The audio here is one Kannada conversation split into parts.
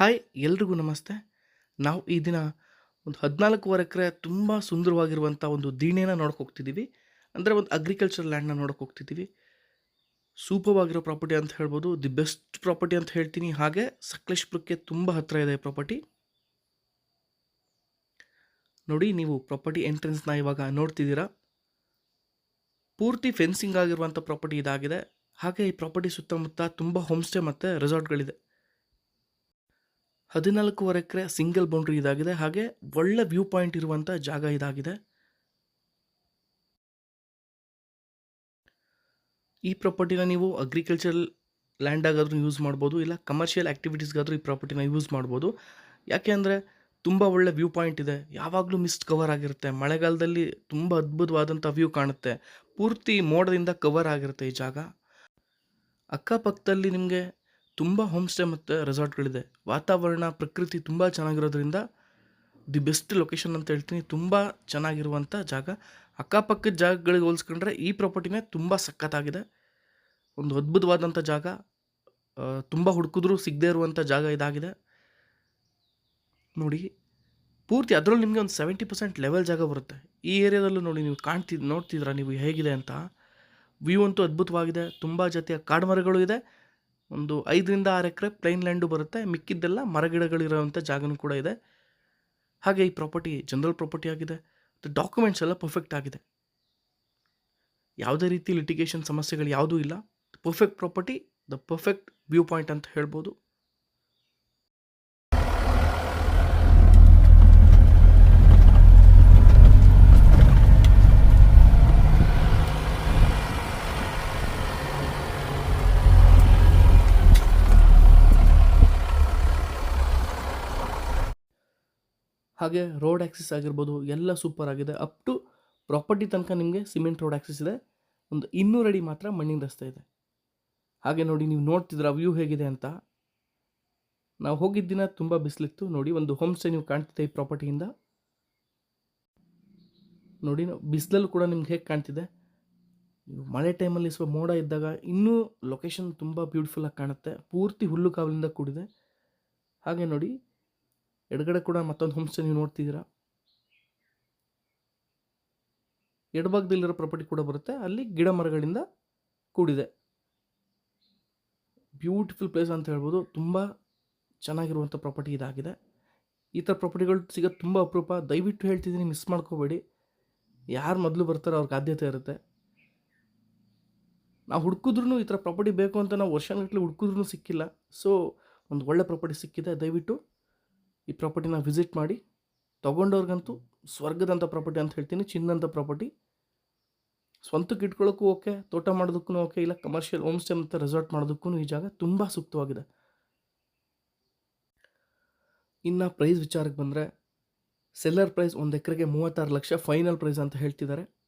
ಹಾಯ್, ಎಲ್ರಿಗೂ ನಮಸ್ತೆ. ನಾವು ಈ ದಿನ ಒಂದು ಹದಿನಾಲ್ಕೂವರೆ ಎಕರೆ ತುಂಬ ಸುಂದರವಾಗಿರುವಂಥ ಒಂದು ದೀಣೆನ ನೋಡಕ್ಕೆ ಹೋಗ್ತಿದ್ದೀವಿ ಅಂದರೆ ಒಂದು ಅಗ್ರಿಕಲ್ಚರ್ ಲ್ಯಾಂಡ್ನ ನೋಡಕ್ಕೆ ಹೋಗ್ತಿದ್ದೀವಿ ಸೂಪವಾಗಿರೋ ಪ್ರಾಪರ್ಟಿ ಅಂತ ಹೇಳ್ಬೋದು. ದಿ ಬೆಸ್ಟ್ ಪ್ರಾಪರ್ಟಿ ಅಂತ ಹೇಳ್ತೀನಿ. ಹಾಗೆ ಸಕಲೇಶ್ಪುರಕ್ಕೆ ತುಂಬ ಹತ್ತಿರ ಇದೆ ಪ್ರಾಪರ್ಟಿ ನೋಡಿ, ನೀವು ಪ್ರಾಪರ್ಟಿ ಎಂಟ್ರೆನ್ಸ್ನ ಇವಾಗ ನೋಡ್ತಿದ್ದೀರಾ. ಪೂರ್ತಿ ಫೆನ್ಸಿಂಗ್ ಆಗಿರುವಂಥ ಪ್ರಾಪರ್ಟಿ ಇದಾಗಿದೆ. ಹಾಗೆ ಈ ಪ್ರಾಪರ್ಟಿ ಸುತ್ತಮುತ್ತ ತುಂಬ ಹೋಮ್ ಸ್ಟೇ ಮತ್ತು ರೆಸಾರ್ಟ್ಗಳಿದೆ ಹದಿನಾಲ್ಕೂವರೆ ಎಕರೆ ಸಿಂಗಲ್ ಬೌಂಡ್ರಿ ಇದಾಗಿದೆ. ಹಾಗೆ ಒಳ್ಳೆ ವ್ಯೂ ಪಾಯಿಂಟ್ ಇರುವಂಥ ಜಾಗ ಇದಾಗಿದೆ. ಈ ಪ್ರಾಪರ್ಟಿನ ನೀವು ಅಗ್ರಿಕಲ್ಚರ್ ಲ್ಯಾಂಡ್ ಆಗಾದ್ರೂ ಯೂಸ್ ಮಾಡ್ಬೋದು, ಇಲ್ಲ ಕಮರ್ಷಿಯಲ್ ಆ್ಯಕ್ಟಿವಿಟೀಸ್ಗಾದರೂ ಈ ಪ್ರಾಪರ್ಟಿನ ಯೂಸ್ ಮಾಡ್ಬೋದು. ಯಾಕೆ ಅಂದರೆ ತುಂಬ ಒಳ್ಳೆ ವ್ಯೂ ಪಾಯಿಂಟ್ ಇದೆ. ಯಾವಾಗಲೂ ಮಿಸ್ಟ್ ಕವರ್ ಆಗಿರುತ್ತೆ. ಮಳೆಗಾಲದಲ್ಲಿ ತುಂಬ ಅದ್ಭುತವಾದಂಥ ವ್ಯೂ ಕಾಣುತ್ತೆ. ಪೂರ್ತಿ ಮೋಡದಿಂದ ಕವರ್ ಆಗಿರುತ್ತೆ ಈ ಜಾಗ. ಅಕ್ಕಪಕ್ಕದಲ್ಲಿ ನಿಮಗೆ ತುಂಬ ಹೋಮ್ ಸ್ಟೇ ಮತ್ತು ರೆಸಾರ್ಟ್ಗಳಿದೆ ವಾತಾವರಣ, ಪ್ರಕೃತಿ ತುಂಬ ಚೆನ್ನಾಗಿರೋದ್ರಿಂದ ದಿ ಬೆಸ್ಟ್ ಲೊಕೇಶನ್ ಅಂತ ಹೇಳ್ತೀನಿ. ತುಂಬ ಚೆನ್ನಾಗಿರುವಂಥ ಜಾಗ. ಅಕ್ಕಪಕ್ಕದ ಜಾಗಗಳಿಗೆ ಹೋಲಿಸ್ಕೊಂಡ್ರೆ ಈ ಪ್ರಾಪರ್ಟಿನೇ ತುಂಬ ಸಖತ್ತಾಗಿದೆ. ಒಂದು ಅದ್ಭುತವಾದಂಥ ಜಾಗ. ತುಂಬ ಹುಡುಕಿದ್ರೂ ಸಿಗದೇ ಇರುವಂಥ ಜಾಗ ಇದಾಗಿದೆ. ನೋಡಿ, ಪೂರ್ತಿ ಅದರಲ್ಲಿ ನಿಮಗೆ ಒಂದು ಸೆವೆಂಟಿ ಪರ್ಸೆಂಟ್ ಲೆವೆಲ್ ಜಾಗ ಬರುತ್ತೆ. ಈ ಏರಿಯಾದಲ್ಲೂ ನೋಡಿ ನೀವು ಕಾಣ್ತಿದ್ ನೋಡ್ತಿದ್ರ ನೀವು ಹೇಗಿದೆ ಅಂತ. ವ್ಯೂ ಅಂತೂ ಅದ್ಭುತವಾಗಿದೆ. ತುಂಬ ಜೊತೆಯ ಕಾಡು ಮರಗಳು ಇದೆ. ಒಂದು ಐದರಿಂದ ಆರು ಎಕರೆ ಪ್ಲೈನ್ ಲ್ಯಾಂಡು ಬರುತ್ತೆ. ಮಿಕ್ಕಿದ್ದೆಲ್ಲ ಮರಗಿಡಗಳಿರೋವಂಥ ಜಾಗನೂ ಕೂಡ ಇದೆ. ಹಾಗೆ ಈ ಪ್ರಾಪರ್ಟಿ ಜನರಲ್ ಪ್ರಾಪರ್ಟಿ ಆಗಿದೆ. ಡಾಕ್ಯುಮೆಂಟ್ಸ್ ಎಲ್ಲ ಪರ್ಫೆಕ್ಟ್ ಆಗಿದೆ. ಯಾವುದೇ ರೀತಿ ಲಿಟಿಗೇಷನ್ ಸಮಸ್ಯೆಗಳು ಯಾವುದೂ ಇಲ್ಲ. Perfect property the perfect view point ಅಂತ ಹೇಳ್ಬೋದು. ಹಾಗೆ ರೋಡ್ ಆ್ಯಕ್ಸಿಸ್ ಆಗಿರ್ಬೋದು, ಎಲ್ಲ ಸೂಪರ್ ಆಗಿದೆ. ಅಪ್ ಟು ಪ್ರಾಪರ್ಟಿ ತನಕ ನಿಮಗೆ ಸಿಮೆಂಟ್ ರೋಡ್ ಆ್ಯಕ್ಸಿಸ್ ಇದೆ. ಒಂದು ಇನ್ನೂರು ಅಡಿ ಮಾತ್ರ ಮಣ್ಣಿನ ರಸ್ತೆ ಇದೆ. ಹಾಗೆ ನೋಡಿ, ನೀವು ನೋಡ್ತಿದ್ರ ವ್ಯೂ ಹೇಗಿದೆ ಅಂತ. ನಾವು ಹೋಗಿದ್ದ ದಿನ ತುಂಬ ಬಿಸಿಲಿತ್ತು. ನೋಡಿ, ಒಂದು ಹೋಮ್ ಸ್ಟೇ ನೀವು ಕಾಣ್ತಿದೆ ಈ ಪ್ರಾಪರ್ಟಿಯಿಂದ ನೋಡಿ ಬಿಸಿಲಲ್ಲೂ ಕೂಡ ನಿಮ್ಗೆ ಹೇಗೆ ಕಾಣ್ತಿದೆ? ಮಳೆ ಟೈಮಲ್ಲಿ ಸ್ವಲ್ಪ ಮೋಡ ಇದ್ದಾಗ ಇನ್ನೂ ಲೊಕೇಶನ್ ತುಂಬ ಬ್ಯೂಟಿಫುಲ್ಲಾಗಿ ಕಾಣುತ್ತೆ. ಪೂರ್ತಿ ಹುಲ್ಲು ಕಾವಲಿಂದ ಕೂಡಿದೆ. ಹಾಗೆ ನೋಡಿ ಎಡಗಡೆ ಕೂಡ ಮತ್ತೊಂದು ಹೋಮ್ ಸ್ಟೇ ನೀವು ನೋಡ್ತಿದ್ದೀರಾ? ಎಡಭಾಗದಲ್ಲಿರೋ ಪ್ರಾಪರ್ಟಿ ಕೂಡ ಬರುತ್ತೆ, ಅಲ್ಲಿ ಗಿಡ ಮರಗಳಿಂದ ಕೂಡಿದೆ. ಬ್ಯೂಟಿಫುಲ್ ಪ್ಲೇಸ್ ಅಂತ ಹೇಳ್ಬೋದು, ತುಂಬ ಚೆನ್ನಾಗಿರುವಂಥ ಪ್ರಾಪರ್ಟಿ ಇದಾಗಿದೆ. ಈ ಥರ ಪ್ರಾಪರ್ಟಿಗಳು ಸಿಗೋದು ತುಂಬ ಅಪರೂಪ, ದಯವಿಟ್ಟು ಹೇಳ್ತಿದ್ದೀನಿ ಮಿಸ್ ಮಾಡ್ಕೋಬೇಡಿ. ಯಾರು ಮೊದಲು ಬರ್ತಾರೋ ಅವ್ರಿಗೆ ಆದ್ಯತೆ ಇರುತ್ತೆ. ನಾವು ಹುಡ್ಕಿದ್ರೂ ಈ ಥರ ಪ್ರಾಪರ್ಟಿ ಬೇಕು ಅಂತ ನಾವು ವರ್ಷಗಟ್ಟಲೆ ಹುಡ್ಕಿದ್ರು ಸಿಕ್ಕಿಲ್ಲ. ಸೊ ಒಂದು ಒಳ್ಳೆ ಪ್ರಾಪರ್ಟಿ ಸಿಕ್ಕಿದೆ, ದಯವಿಟ್ಟು ಈ ಪ್ರಾಪರ್ಟಿನ ವಿಸಿಟ್ ಮಾಡಿ, ತೊಗೊಂಡವ್ರಿಗಂತೂ ಸ್ವರ್ಗದಂಥ ಪ್ರಾಪರ್ಟಿ ಅಂತ ಹೇಳ್ತೀನಿ ಚಿನ್ನದಂಥ ಪ್ರಾಪರ್ಟಿ ಸ್ವಂತಕ್ಕೆ ಇಟ್ಕೊಳ್ಳೋಕ್ಕೂ ಓಕೆ ತೋಟ ಮಾಡೋದಕ್ಕೂ ಓಕೆ ಇಲ್ಲ ಕಮರ್ಷಿಯಲ್ ಹೋಮ್ ಸ್ಟೇ ಮತ್ತು ರೆಸಾರ್ಟ್ ಮಾಡೋದಕ್ಕೂ ಈ ಜಾಗ ತುಂಬ ಸೂಕ್ತವಾಗಿದೆ. ಇನ್ನು ಪ್ರೈಸ್ ವಿಚಾರಕ್ಕೆ ಬಂದರೆ ಸೆಲ್ಲರ್ ಪ್ರೈಸ್ ಒಂದು ಎಕರೆಗೆ ಮೂವತ್ತಾರು ಲಕ್ಷ ಫೈನಲ್ ಪ್ರೈಸ್ ಅಂತ ಹೇಳ್ತಿದ್ದಾರೆ.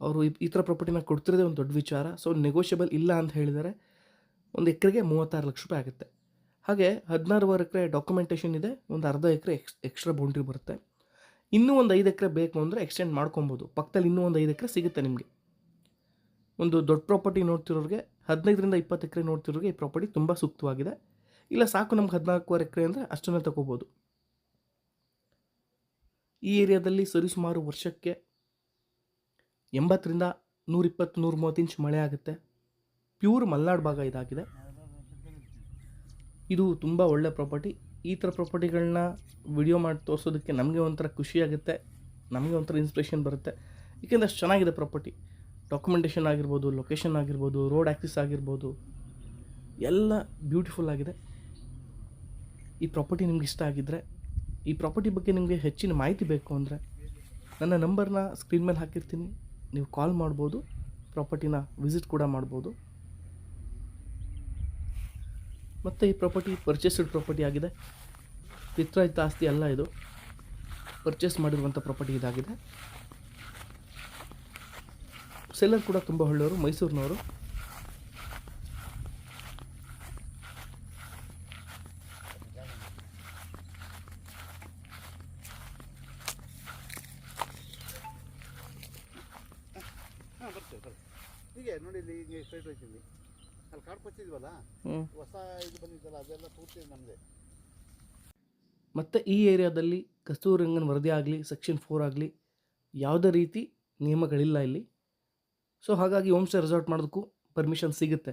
ಅವರು ಈ- ಥರ ಪ್ರಾಪರ್ಟಿನ ಕೊಡ್ತಿರೋದೇ ಒಂದು ದೊಡ್ಡ ವಿಚಾರ. ಸೊ ನೆಗೋಷಿಯಬಲ್ ಇಲ್ಲ ಅಂತ ಹೇಳಿದರೆ, ಒಂದು ಎಕರೆಗೆ ಮೂವತ್ತಾರು ಲಕ್ಷ ರೂಪಾಯಿ ಆಗುತ್ತೆ. ಹಾಗೆ ಹದಿನಾರುವರೆ ಎಕರೆ ಡಾಕ್ಯುಮೆಂಟೇಷನ್ ಇದೆ, ಒಂದು ಅರ್ಧ ಎಕರೆ ಎಕ್ಸ್ ಎಕ್ಸ್ಟ್ರಾ ಬೌಂಡ್ರಿ ಬರುತ್ತೆ. ಇನ್ನೂ ಒಂದು ಐದು ಎಕರೆ ಬೇಕು ಅಂದರೆ ಎಕ್ಸ್ಟೆಂಡ್ ಮಾಡ್ಕೊಬೋದು. ಪಕ್ಕದಲ್ಲಿ ಇನ್ನೂ ಒಂದು ಐದು ಎಕರೆ ಸಿಗುತ್ತೆ ನಿಮಗೆ. ಒಂದು ದೊಡ್ಡ ಪ್ರಾಪರ್ಟಿ ನೋಡ್ತಿರೋರಿಗೆ, ಹದಿನೈದರಿಂದ ಇಪ್ಪತ್ತು ಎಕರೆ ನೋಡ್ತಿರೋರಿಗೆ ಈ ಪ್ರಾಪರ್ಟಿ ತುಂಬ ಸೂಕ್ತವಾಗಿದೆ. ಇಲ್ಲ ಸಾಕು ನಮ್ಗೆ ಹದಿನಾಲ್ಕುವರೆ ಎಕರೆ ಅಂದರೆ ಅಷ್ಟನ್ನು ತಗೋಬೋದು. ಈ ಏರಿಯಾದಲ್ಲಿ ಸರಿಸುಮಾರು ವರ್ಷಕ್ಕೆ ಎಂಬತ್ತರಿಂದ ನೂರಿಪ್ಪತ್ತು ನೂರ ಮೂವತ್ತು ಇಂಚ್ ಮಳೆ ಆಗುತ್ತೆ. ಪ್ಯೂರ್ ಮಲೆನಾಡು ಭಾಗ ಇದಾಗಿದೆ. ಇದು ತುಂಬ ಒಳ್ಳೆ ಪ್ರಾಪರ್ಟಿ ಈ ಥರ ಪ್ರಾಪರ್ಟಿಗಳನ್ನ ವಿಡಿಯೋ ಮಾಡಿ ತೋರಿಸೋದಕ್ಕೆ ನಮಗೆ ಒಂಥರ ಖುಷಿಯಾಗುತ್ತೆ ನಮಗೆ ಒಂಥರ ಇನ್ಸ್ಪಿರೇಷನ್ ಬರುತ್ತೆ. ಏಕೆಂದರೆ ಅಷ್ಟು ಚೆನ್ನಾಗಿದೆ ಪ್ರಾಪರ್ಟಿ ಡಾಕ್ಯುಮೆಂಟೇಷನ್ ಆಗಿರ್ಬೋದು ಲೊಕೇಶನ್ ಆಗಿರ್ಬೋದು ರೋಡ್ ಆ್ಯಕ್ಸಿಸ್ ಆಗಿರ್ಬೋದು, ಎಲ್ಲ ಬ್ಯೂಟಿಫುಲ್ ಆಗಿದೆ. ಈ ಪ್ರಾಪರ್ಟಿ ನಿಮ್ಗೆ ಇಷ್ಟ ಆಗಿದ್ದರೆ ಈ ಪ್ರಾಪರ್ಟಿ ಬಗ್ಗೆ ನಿಮಗೆ ಹೆಚ್ಚಿನ ಮಾಹಿತಿ ಬೇಕು ಅಂದರೆ ನನ್ನ ನಂಬರ್ನ ಸ್ಕ್ರೀನ್ ಮೇಲೆ ಹಾಕಿರ್ತೀನಿ. ನೀವು ಕಾಲ್ ಮಾಡ್ಬೋದು ಪ್ರಾಪರ್ಟಿನ ವಿಸಿಟ್ ಕೂಡ ಮಾಡ್ಬೋದು. ಮತ್ತು ಈ ಪ್ರಾಪರ್ಟಿ ಪರ್ಚೇಸ್ಡ್ ಪ್ರಾಪರ್ಟಿ ಆಗಿದೆ. ಪಿತ್ರಾಯಿತ ಆಸ್ತಿ ಅಲ್ಲ ಇದು. ಪರ್ಚೇಸ್ ಮಾಡಿರುವಂಥ ಪ್ರಾಪರ್ಟಿ ಇದಾಗಿದೆ. ಸೆಲ್ಲರ್ ಕೂಡ ತುಂಬ ಒಳ್ಳೆಯವರು, ಮೈಸೂರಿನವರು. ನೋಡಿ ಅಲ್ಲಿ ಕಾಡು ಕೊಚ್ಚಿದ್ವಲ್ಲ ಹೊಸ ಇದು ಬಂದಿದ್ದಲ್ಲ ಅದೆಲ್ಲ ಪೂರ್ತಿ ನಮ್ಮದೇ ಮತ್ತು ಈ ಏರಿಯಾದಲ್ಲಿ ಕಸ್ತೂರಂಗನ್ ವರದಿ ಆಗಲಿ ಸೆಕ್ಷನ್ ಫೋರ್ ಆಗಲಿ ಯಾವುದೇ ರೀತಿ ನಿಯಮಗಳಿಲ್ಲ ಇಲ್ಲಿ. ಸೊ ಹಾಗಾಗಿ ಹೋಮ್ ಸ್ಟೇ ರೆಸಾರ್ಟ್ ಮಾಡೋದಕ್ಕೂ ಪರ್ಮಿಷನ್ ಸಿಗುತ್ತೆ.